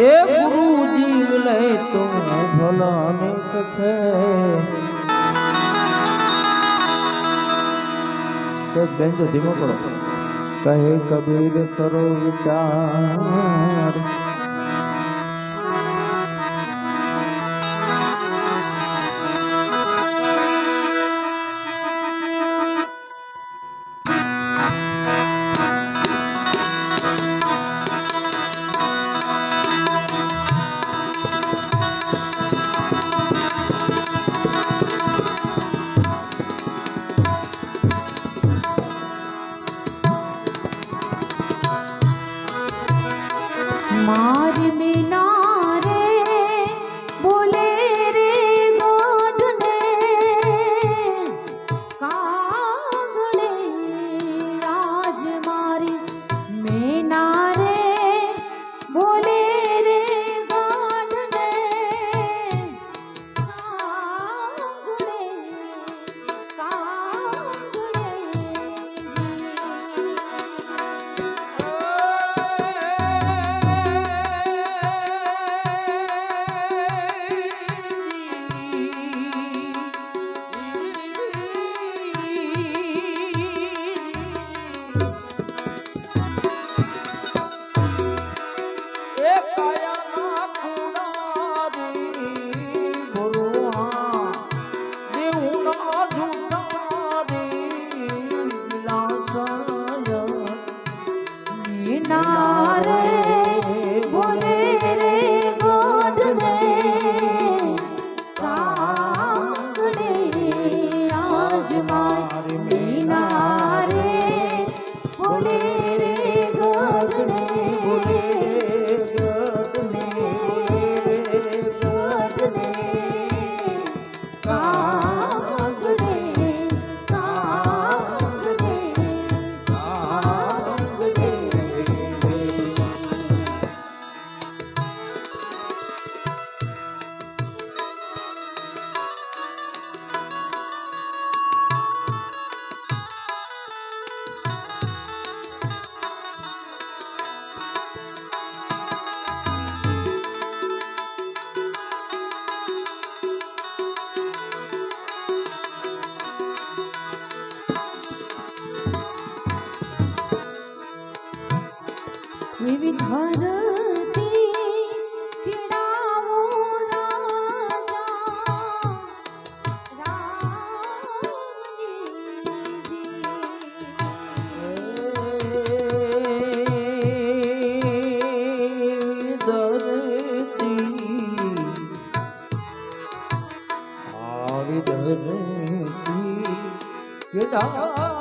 એ ગુરુજી મિલે તો ભલ અનેક છે. સજ બેન તો ધીમો કરો કહે કબીર કરો વિચાર. મીનારે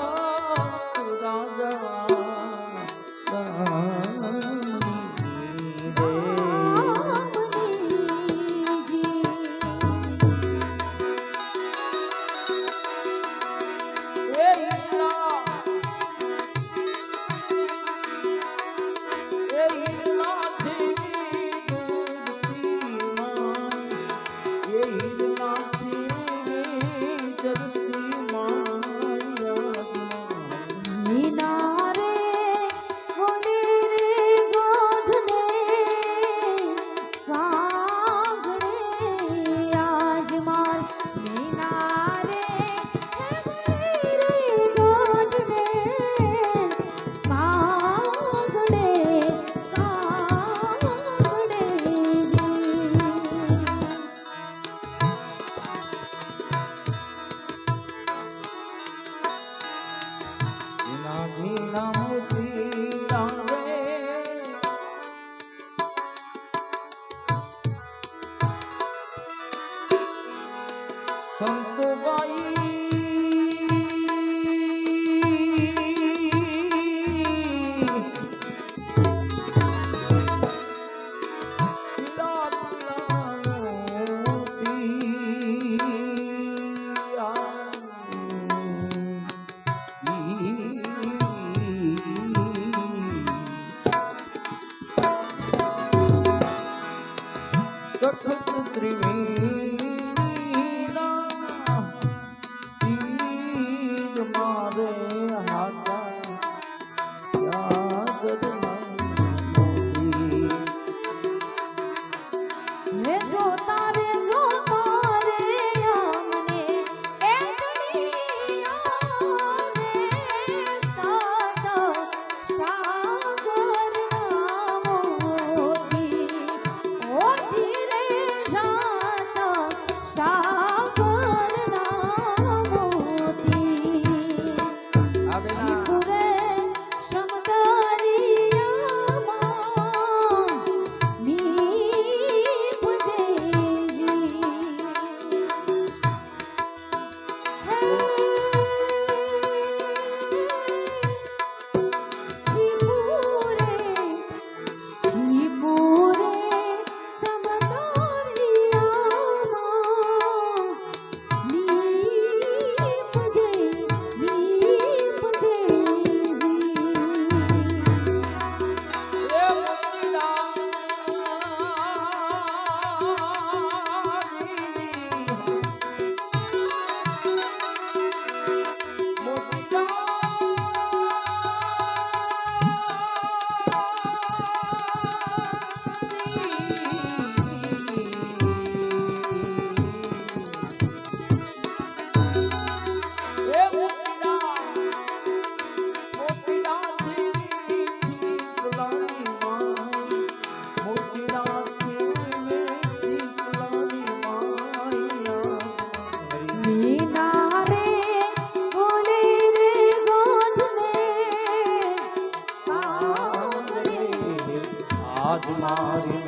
மாறி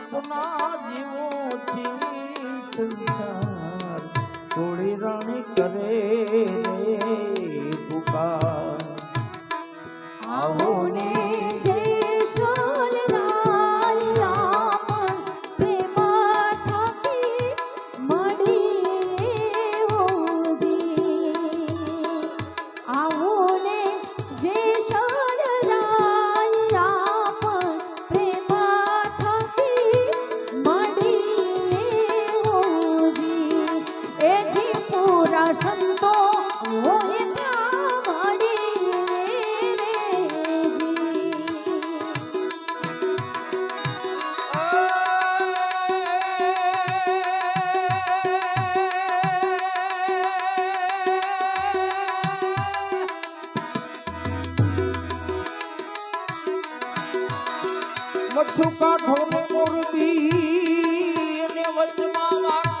સપના જીવો છી. મચ્છુ કાઢો ને મોરબી અને વચમાં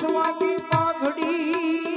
વિશ્વાની પાઘડી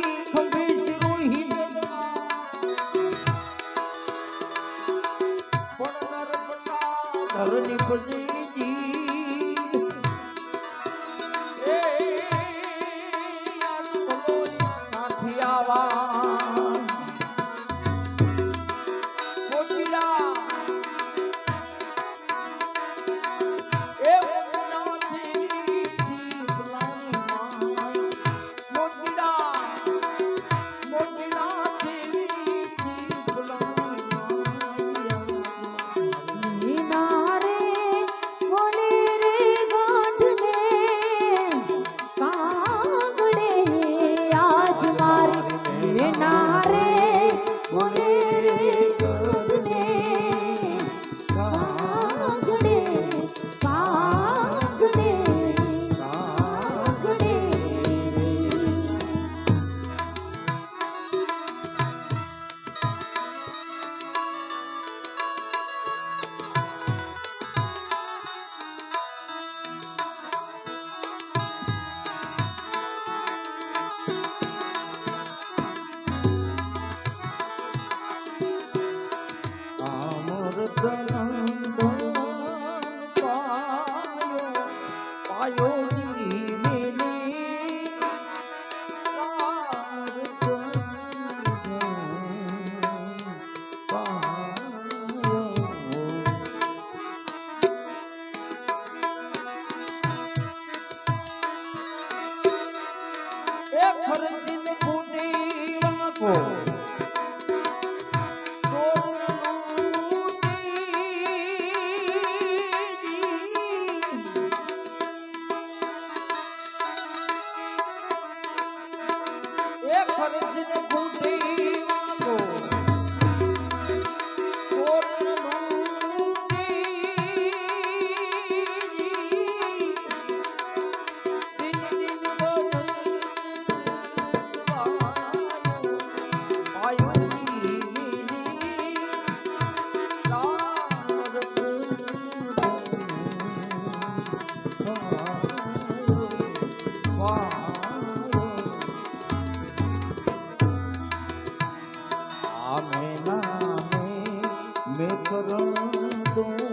খরচ দিন आमे नामे में करो दूँ